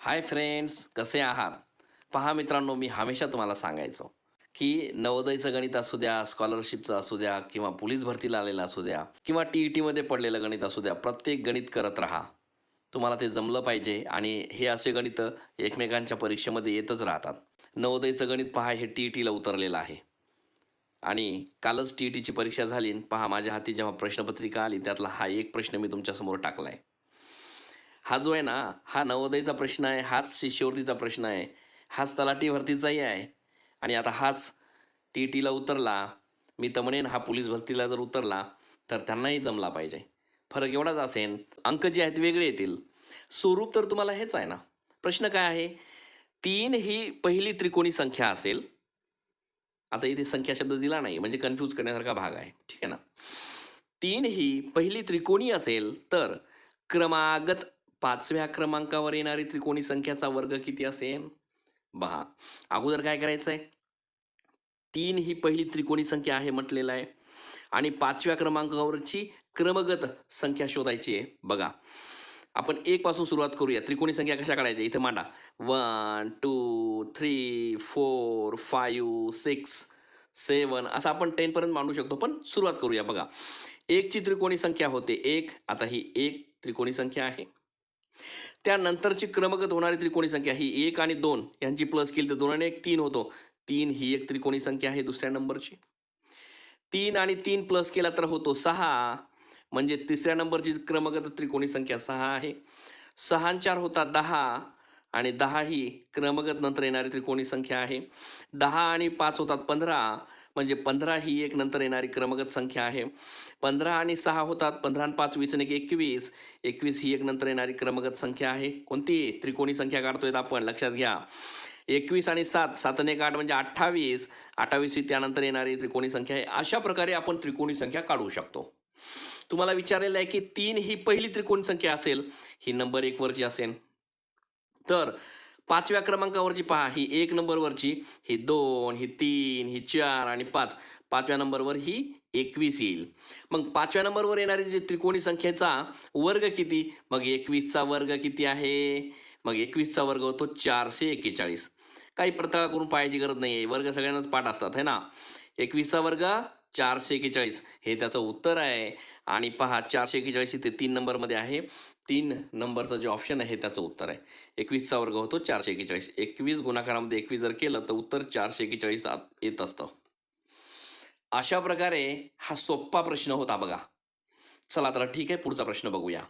Hi friends कसे आहात? पहा मित्रांनो मी हमेशा तुम्हाला सांगायचो की नवोदयचं गणित असू द्या स्कॉलरशिपचं असू द्या किंवा पोलीस भरतीला आलेलं असू द्या किंवा टी ई टीमध्ये पडलेलं गणित असू द्या प्रत्येक गणित करत राहा. तुम्हाला ते जमलं पाहिजे आणि हे असे गणित एकमेकांच्या परीक्षेमध्ये येतच राहतात. नवोदयचं गणित पहा हे टी ई टीला उतरलेलं आहे. आणि कालच टी ई टीची परीक्षा झाली पहा माझ्या हाती जेव्हा प्रश्नपत्रिका आली त्यातला हा एक प्रश्न मी तुमच्यासमोर टाकला आहे हा जो आहे ना हा नवोदयचा प्रश्न आहे हाच शिष्यवृत्तीचा प्रश्न आहे हाच तलाठी भरतीचाही आहे. आणि आता हाच टी टीला उतरला मी तर म्हणेन हा पोलीस भरतीला जर उतरला तर त्यांनाही जमला पाहिजे. फरक एवढाच असेल अंक जे आहेत वेगळे येतील. स्वरूप तर तुम्हाला हेच आहे ना. प्रश्न काय आहे? तीन ही पहिली त्रिकोणी संख्या असेल. आता इथे संख्या शब्द दिला नाही म्हणजे कन्फ्यूज करण्यासारखा भाग आहे. ठीक आहे ना? तीन ही पहिली त्रिकोणी असेल तर क्रमागत पाचव्या क्रमांकावर येणारी त्रिकोणी संख्याचा वर्ग किती असेल? बहा. अगोदर काय करायचं आहे तीन ही पहिली त्रिकोणी संख्या आहे म्हटलेलं आहे. आणि पाचव्या क्रमांकावरची क्रमगत संख्या शोधायची आहे. बघा. आपण एक पासून सुरुवात करूया. त्रिकोणी संख्या कशा काढायच्या? इथे मांडा. One two three four five six seven असं आपण टेनपर्यंत मांडू शकतो. पण सुरुवात करूया. बघा. एकची त्रिकोणी संख्या होते एक. आता ही एक त्रिकोणी संख्या आहे. त्यानंतरची क्रमगत होणारी त्रिकोणी संख्या ही एक आणि दोन. यांची प्लस केली तर दोन आणि एक तीन होतो. तीन ही एक त्रिकोणी संख्या आहे दुसऱ्या नंबरची. तीन आणि तीन प्लस केला तर होतो सहा. म्हणजे तिसऱ्या नंबरची क्रमगत त्रिकोणी संख्या सहा आहे. सहा चार होतात दहा. आणि दहा ही क्रमगत नंतर येणारी त्रिकोणी संख्या आहे. दहा आणि पाच होतात पंधरा म्हणजे पंधरा ही एक नंतर येणारी क्रमगत संख्या आहे. पंधरा आणि सहा होतात पंधरा आणि पाच वीस आणि एक एकवीस. एकवीस ही एक नंतर येणारी क्रमगत संख्या आहे. कोणती? त्रिकोणी संख्या काढतोय आपण लक्षात घ्या. एकवीस आणि सात सात आणि एक आठ म्हणजे अठ्ठावीस. अठ्ठावीस ही त्यानंतर येणारी त्रिकोणी संख्या आहे. अशा प्रकारे आपण त्रिकोणी संख्या काढू शकतो. तुम्हाला विचारलेलं आहे की तीन ही पहिली त्रिकोणी संख्या असेल ही नंबर एकवरची असेल. तर पाचव्या क्रमांकावरची पहा ही एक नंबरवरची ही दोन ही तीन ही चार आणि पाच. पाचव्या नंबरवर ही एकवीस येईल. मग पाचव्या नंबरवर येणारी जी त्रिकोणी संख्येचा वर्ग किती? मग एकवीसचा वर्ग किती आहे? मग एकवीसचा वर्ग होतो चारशे एक्केचाळीस काही प्रतळा करून पाहायची गरज नाही आहे वर्ग सगळ्यांनाच पाठ असतात है ना? एकवीसचा वर्ग चारशे एक्केचाळीस हे त्याचं उत्तर आहे. आणि पहा चारशे एक्केचाळीस इथे तीन नंबरमध्ये आहे. तीन नंबरचं जे ऑप्शन आहे त्याचं उत्तर आहे. एकवीसचा वर्ग होतो चारशे एक्केचाळीस एकवीस गुणाकारामध्ये एकवीस जर केलं तर उत्तर चारशे एक्केचाळीस आत येत असतं. अशा प्रकारे हा सोप्पा प्रश्न होता बघा. चला तर ठीक आहे पुढचा प्रश्न बघूया.